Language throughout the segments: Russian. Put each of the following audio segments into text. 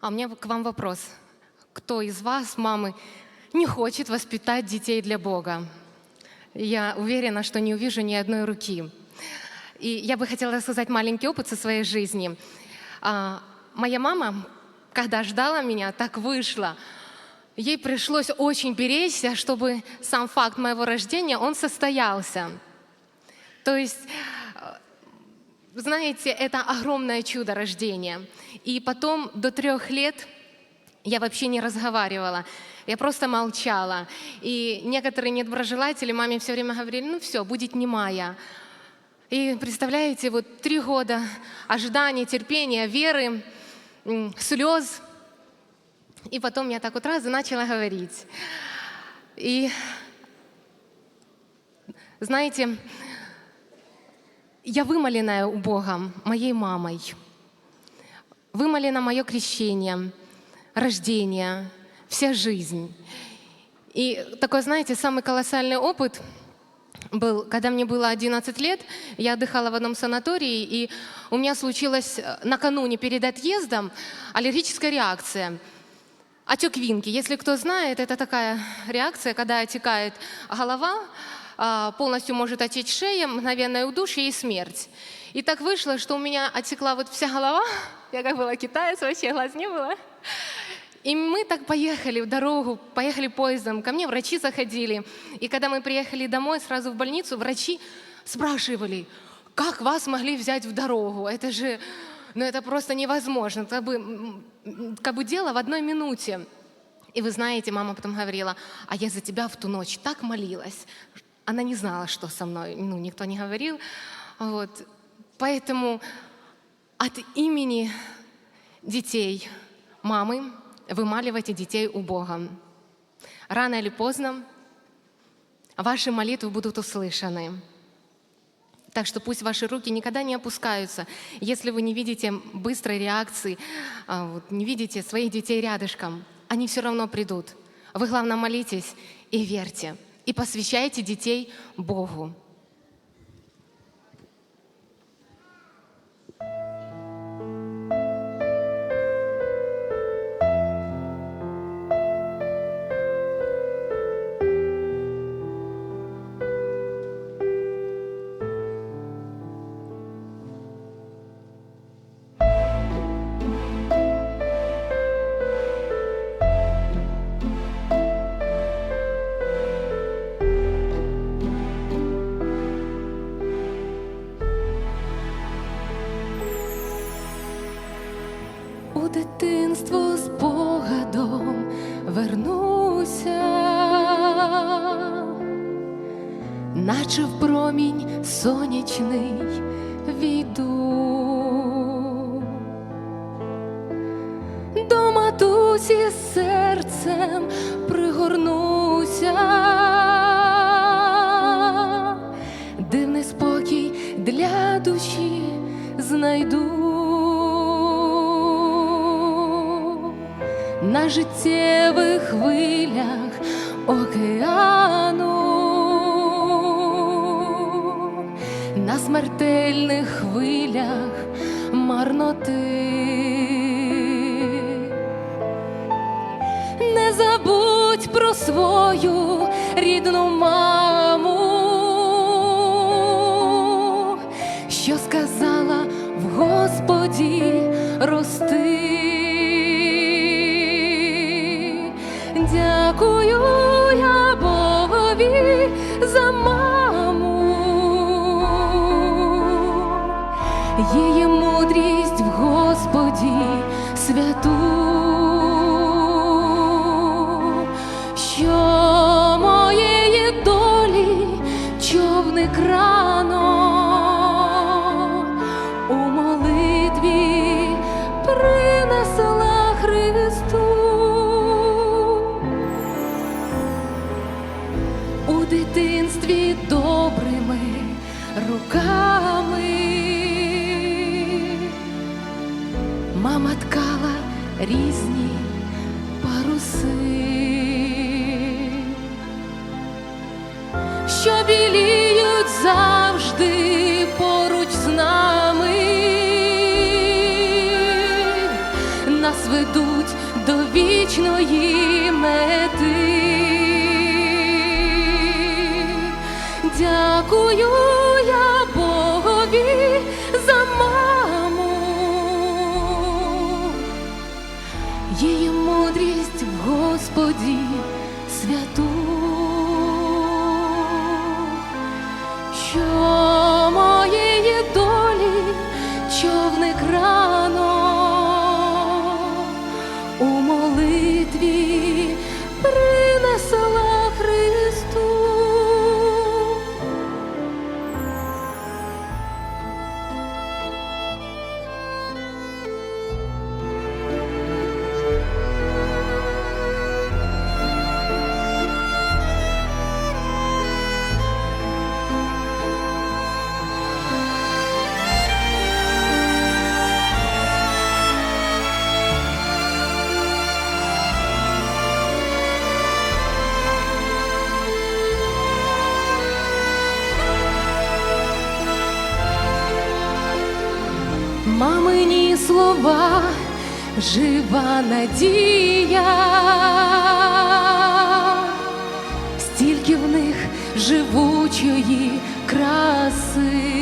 А у меня к вам вопрос. Кто из вас, мамы, не хочет воспитать детей для Бога? Я уверена, что не увижу ни одной руки. И я бы хотела рассказать маленький опыт со своей жизни. А, моя мама, когда ждала меня, так вышло. Ей пришлось очень беречься, чтобы сам факт моего рождения, он состоялся. То есть вы знаете, это огромное чудо рождения. И потом до трех лет я вообще не разговаривала. Я просто молчала. И некоторые недоброжелатели маме все время говорили, ну все, будет немая. И представляете, вот три года ожидания, терпения, веры, слез. И потом я так вот раз и начала говорить. И знаете, я вымоленная у Бога моей мамой. Вымолено мое крещение, рождение, вся жизнь. И такой, знаете, самый колоссальный опыт был, когда мне было 11 лет, я отдыхала в одном санатории, и у меня случилась э, накануне перед отъездом аллергическая реакция. Отек винки. Если кто знает, это такая реакция, когда отекает голова, полностью может отечь шея, мгновенное удушье и смерть. И так вышло, что у меня отекла вот вся голова, я как была китаец, вообще глаз не было. И мы так поехали в дорогу, поехали поездом, ко мне врачи заходили. И когда мы приехали домой, сразу в больницу, врачи спрашивали, как вас могли взять в дорогу? Это же, ну это просто невозможно, как бы, как бы дело в одной минуте. И вы знаете, мама потом говорила, а я за тебя в ту ночь так молилась. Она не знала, что со мной, ну, никто не говорил. Вот. Поэтому от имени детей, мамы, вымаливайте детей у Бога. Рано или поздно ваши молитвы будут услышаны. Так что пусть ваши руки никогда не опускаются. Если вы не видите быстрой реакции, а, не видите своих детей рядышком, они все равно придут. Вы, главное, молитесь и верьте. И посвящайте детей Богу. Дитинство з погадом вернуся, наче в промінь сонячний війду. До матусі серцем пригорнуся, дивний спокій для душі знайду. На життєвих хвилях океану, на смертельних хвилях марноти. Не забудь про свою рідну маму, що сказала в Господі мама ткала різні паруси, що біліють завжди поруч з нами, нас ведуть до вічної мети. Дякую. що моєї долі човник край. мамині слова, жива надія, стільки в них живучої краси.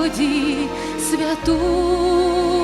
тоді святу.